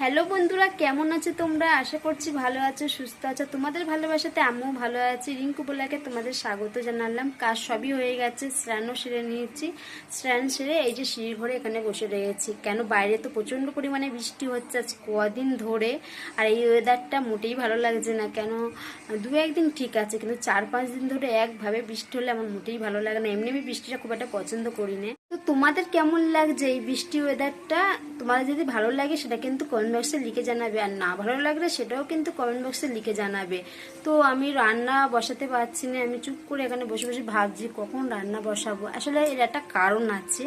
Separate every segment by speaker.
Speaker 1: Hello বন্ধুরা, কেমন আছো তোমরা? আশা করছি ভালো আছো, সুস্থ আছো। তোমাদের ভালোবাসাতে আমিও ভালো আছি। রিঙ্কু বলাকে তোমাদের স্বাগত জানালাম। কাজ সবই হয়ে গেছে, স্নানও সেরে নিয়েছি। স্নান সেরে এই যে সিঁড়ি ঘরে এখানে বসে রয়েছি। কেন বাইরে তো প্রচণ্ড পরিমাণে বৃষ্টি হচ্ছে আজ কদিন ধরে, আর এই ওয়েদারটা মোটেই ভালো লাগছে না। কেন? দু একদিন ঠিক আছে, কিন্তু চার পাঁচ দিন ধরে একভাবে বৃষ্টি হলে আমার মোটেই ভালো লাগে না। এমনি আমি বৃষ্টিটা খুব একটা পছন্দ করি না। তো তোমাদের কেমন লাগছে এই বৃষ্টি ওয়েদারটা তোমাদের যদি ভালো লাগে সেটা কিন্তু কমেন্ট বক্সে লিখে জানাবে, আর না ভালো লাগলে সেটাও কিন্তু কমেন্ট বক্সে লিখে জানাবে। তো আমি রান্না বসাতে পারছি না, আমি চুপ করে এখানে বসে বসে ভাবছি কখন রান্না বসাবো। আসলে এর একটা কারণ আছে,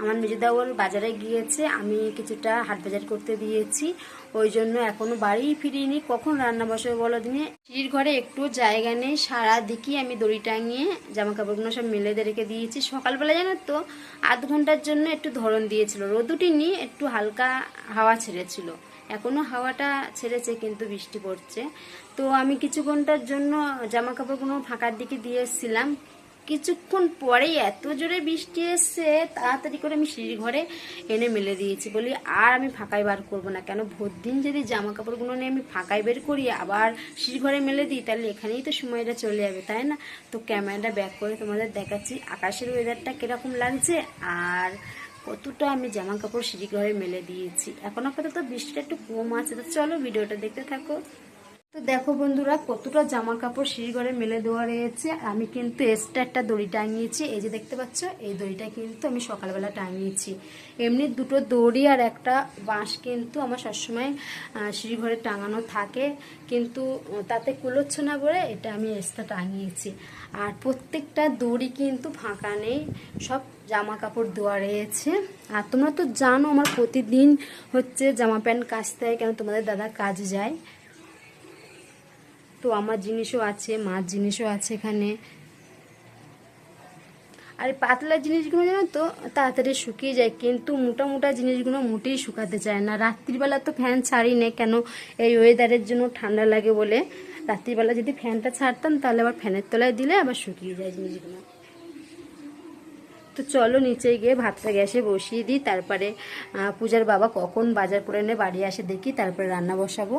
Speaker 1: আমার মেজদাউল বাজারে গিয়েছে, আমি কিছুটা হাট বাজার করতে দিয়েছি। ওই জন্য এখনও বাড়ি ফিরিনি। কখন রান্না বসাবো বলো দিনে সিঁড়ির ঘরে একটু জায়গা নেই। সারা দিকই আমি দড়ি টাঙিয়ে জামা কাপড়গুলো সব মেলে রেখে দিয়েছি। সকালবেলা জানো তো, আধ ঘণ্টার জন্য একটু ধরন দিয়েছিল। রোদুটি নিয়ে একটু হালকা হাওয়া ছেড়েছিল। এখনও হাওয়াটা ছেড়েছে কিন্তু বৃষ্টি পড়ছে। তো আমি কিছু ঘণ্টার জন্য জামা কাপড়গুলো ফাঁকার দিকে দিয়ে এসেছিলাম। কিছুক্ষণ পরেই এত জোরে বৃষ্টি এসছে, তাড়াতাড়ি করে আমি সিঁড়ি ঘরে এনে মেলে দিয়েছি। বলি, আর আমি ফাঁকায় বার করব না কেন? ভোর দিন যদি জামা কাপড়গুলো নিয়ে আমি ফাঁকায় বের করি, আবার সিঁড়ি ঘরে মেলে দিই, তাহলে এখানেই তো সময়টা চলে যাবে, তাই না? তো ক্যামেরাটা ব্যাক করে তোমাদের দেখাচ্ছি, আকাশের ওয়েদারটা কীরকম লাগছে আর কতটা আমি জামা কাপড় সিঁড়ি ঘরে মেলে দিয়েছি। এখন আপাতত বৃষ্টিটা একটু কম আছে, তো চলো ভিডিওটা দেখতে থাকো। তো দেখো বন্ধুরা কতটা জামা কাপড় সিঁড়ি ঘরে মেলে দেওয়া রয়েছে। আমি কিন্তু এক্সট্রা একটা দড়ি টাঙিয়েছি। এই যে দেখতে পাচ্ছ এই দড়িটা কিন্তু আমি সকালবেলা টাঙিয়েছি। এমনি দুটো দড়ি আর একটা বাঁশ কিন্তু আমার সবসময় আহ, সিঁড়ি ঘরে টাঙানো থাকে। কিন্তু তাতে কুলোচ্ছে না বলে এটা আমি এক্সট্রা টাঙিয়েছি। আর প্রত্যেকটা দড়ি কিন্তু ফাঁকা নেই সব জামা কাপড় দেওয়া রয়েছে। আর তোমরা তো জানো আমার প্রতিদিন হচ্ছে জামা প্যান্ট কাচতে হয় কেন? তোমাদের দাদা কাজ যায়। তো আমার জিনিসও আছে, মার জিনিসও আছে এখানে। আর পাতলা জিনিসগুলো জানো তো, তাড়াতাড়ি শুকিয়ে যায়, কিন্তু মোটা মোটা জিনিসগুলো মোটেই শুকাতে চায় না। রাত্রিবেলা তো ফ্যান ছাড়ি নেই কেন? এই ওয়েদারের জন্য ঠান্ডা লাগে বলে। রাত্রিবেলা যদি ফ্যানটা ছাড়তাম, তাহলে আবার ফ্যানের তলায় দিলে আবার শুকিয়ে যায় জিনিসগুলো। তো চলো নিচে গিয়ে ভাতটা গ্যাসে বসিয়ে দিই, তারপরে পূজার বাবা কখন বাজার করে এনে বাড়ি আসে দেখি, তারপরে রান্না বসাবো।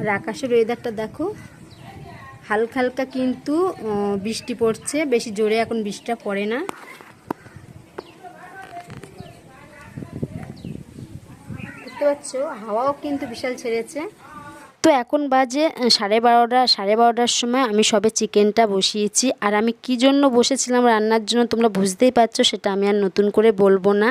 Speaker 1: আর আকাশের ওয়েদারটা দেখো। হালকা হালকা কিন্তু বৃষ্টি পড়ছে। বেশি জোরে এখন বৃষ্টিটা পড়ে না। দেখতে পাচ্ছ, হাওয়াও কিন্তু বিশাল ছেড়েছে। এখন বাজে সাড়ে বারোটা, সাড়ে বারোটার সময় আমি সবে চিকেনটা বসিয়েছি। আর আমি কি জন্য বসেছিলাম রান্নার জন্য তোমরা বুঝতেই পারছ, সেটা আমি আর নতুন করে বলব না।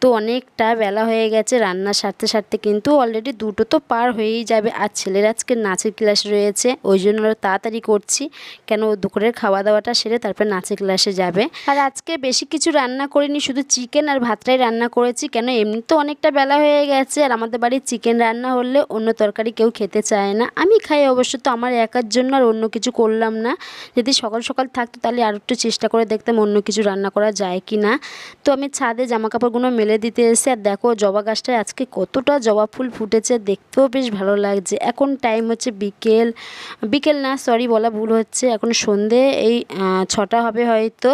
Speaker 1: তো অনেকটা বেলা হয়ে গেছে, রান্না সারতে সারতে কিন্তু অলরেডি দুটো তো পার হয়েই যাবে, আর ছেলের আজকে নাচের ক্লাস রয়েছে, ওই জন্য তাড়াতাড়ি করছি। কেন ও দুপুরের খাওয়া দাওয়াটা সেরে তারপর নাচের ক্লাসে যাবে। আর আজকে বেশি কিছু রান্না করিনি, শুধু চিকেন আর ভাতটাই রান্না করেছি, কেন এমনি তো অনেকটা বেলা হয়ে গেছে, আর আমাদের বাড়ির চিকেন রান্না হলে অন্য তরকারি কেউ খেতে চায় না। আমি খাই অবশ্য, তো আমার একার জন্য আর অন্য কিছু করলাম না। যদি সকাল সকাল থাকতো তাহলে আর একটু চেষ্টা করে দেখতাম অন্য কিছু রান্না করা যায় কি না। তো আমি ছাদে জামা কাপড়গুলো মেলে দিতে এসে, আর দেখো জবা গাছটায় আজকে কতটা জবা ফুল ফুটেছে, দেখতেও বেশ ভালো লাগছে। এখন টাইম হচ্ছে বিকেল বিকেল না সরি বলা ভুল হচ্ছে। এখন সন্ধে, এই ছটা হবে হয়তো।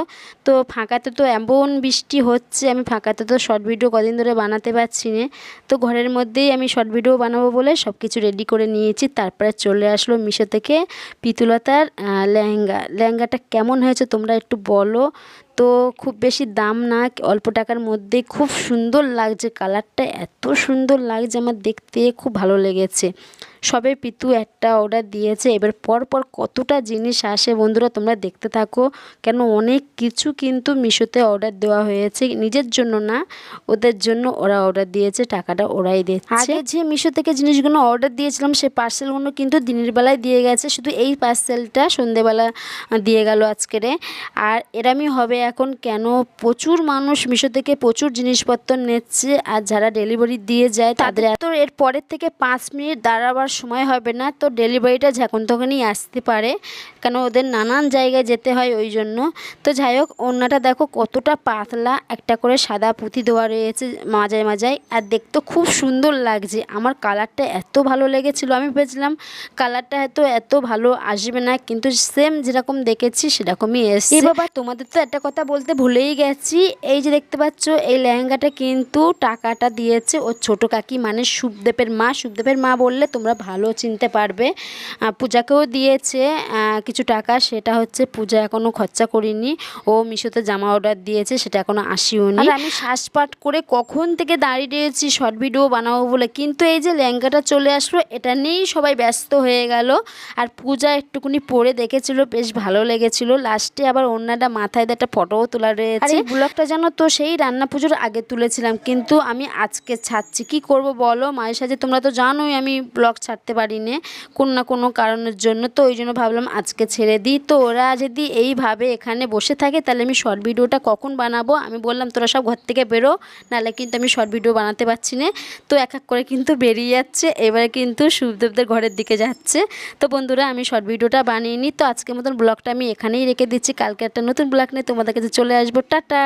Speaker 1: তো ফাঁকাতে তো এমন বৃষ্টি হচ্ছে, আমি ফাঁকাতে তো শর্ট ভিডিও কদিন ধরে বানাতে পারছি না। তো ঘরের মধ্যেই আমি শর্ট ভিডিও বানাবো বলে সব কিছু রেডি করে নিয়েছি তারপরে চলে আসলো মিশো থেকে পিতুলতার লেহেঙ্গা। লেহেঙ্গাটা কেমন হয়েছে তোমরা একটু বলো। তো খুব বেশি দাম না, অল্প টাকার মধ্যে খুব সুন্দর লাগছে কালারটা, এত সুন্দর লাগছে আমার দেখতে, খুব ভালো লেগেছে। সবে পিতু একটা অর্ডার দিয়েছে, এবার পর পর কতটা জিনিস আসে বন্ধুরা তোমরা দেখতে থাকো, কেন অনেক কিছু কিন্তু মিশোতে অর্ডার দেওয়া হয়েছে, নিজের জন্য না, ওদের জন্য ওরা অর্ডার দিয়েছে, টাকাটা ওরাই দিচ্ছে। আগে যে মিশো থেকে জিনিসগুলো অর্ডার দিয়েছিলাম সেই পার্সেলগুলো কিন্তু দিনের বেলায় দিয়ে গেছে, শুধু এই পার্সেলটা সন্ধেবেলা দিয়ে গেল আজকেরে, আর এরামই হবে এখন কেন প্রচুর মানুষ মিশো থেকে প্রচুর জিনিসপত্র নিচ্ছে আর যারা ডেলিভারি দিয়ে যায় তাদের তো এর পরের থেকে পাঁচ মিনিট দাঁড়াবার সময় হবে না। তো ডেলিভারিটা যখন তখনই আসতে পারে। কেন ওদের নানান জায়গায় যেতে হয় ওই জন্য। তো যাই হোক ওড়নাটা দেখো কতটা পাতলা। একটা করে সাদা পুঁথি দেওয়া রয়েছে মাজায় মাজায়। আর দেখতে খুব সুন্দর লাগছে। আমার কালারটা এত ভালো লেগেছিল আমি ভেবেছিলাম কালারটা হয়তো এত ভালো আসবে না। কিন্তু সেম যেরকম দেখেছি সেরকমই এসছে। এ বাবা তোমাদের তো একটা কথা বলতে ভুলেই গেছি। এই যে দেখতে পাচ্ছ, এই লেহেঙ্গাটা কিন্তু টাকাটা দিয়েছে ওর ছোট কাকি মানে সুখদেবের মা। সুখদেবের মা বললে তোমরা ভালো চিনতে পারবে। পূজাকেও দিয়েছে। কিছু টাকা, সেটা হচ্ছে পূজা এখনও খরচা করিনি। ও মিশোতে জামা অর্ডার দিয়েছে, সেটা এখনও আসিও নি আমি শ্বাসপাট করে কখন থেকে দাঁড়িয়ে রয়েছি, শর্ট ভিডিও বানাবো বলে। কিন্তু এই যে লেহেঙ্গাটা চলে আসলো, এটা নিয়েই সবাই ব্যস্ত হয়ে গেল। আর পূজা একটুকুনি পরে দেখেছিল, বেশ ভালো লেগেছিল। লাস্টে আবার অন্যটা মাথায় দিয়ে ফটোও তোলা রয়েছে। ব্লগটা জানো তো, সেই রান্না পুজোর আগে তুলেছিলাম। কিন্তু আমি আজকে ছাড়ছি। কি করব বলো? মায়ের সাথে তোমরা তো জানোই আমি ব্লগ ছাড়তে পারি না কোনো না কোনো কারণের জন্য। তো ওই জন্য ভাবলাম আজকে ছেড়ে দিই। তো ওরা যদি এইভাবে এখানে বসে থাকে, তাহলে আমি শর্ট ভিডিওটা কখন বানাবো? আমি বললাম, তোরা সব ঘর থেকে বেরো। নাহলে কিন্তু আমি শর্ট ভিডিও বানাতে পারছি না। তো এক এক করে কিন্তু বেরিয়ে যাচ্ছে। এবারে কিন্তু সুখদেবদের ঘরের দিকে যাচ্ছে। তো বন্ধুরা, আমি শর্ট ভিডিওটা বানিয়ে নিই। তো আজকের মতন ব্লগটা আমি এখানেই রেখে দিচ্ছি। কালকে একটা নতুন ব্লগ নিয়ে তোমাদের কাছে চলে আসব। টাটা!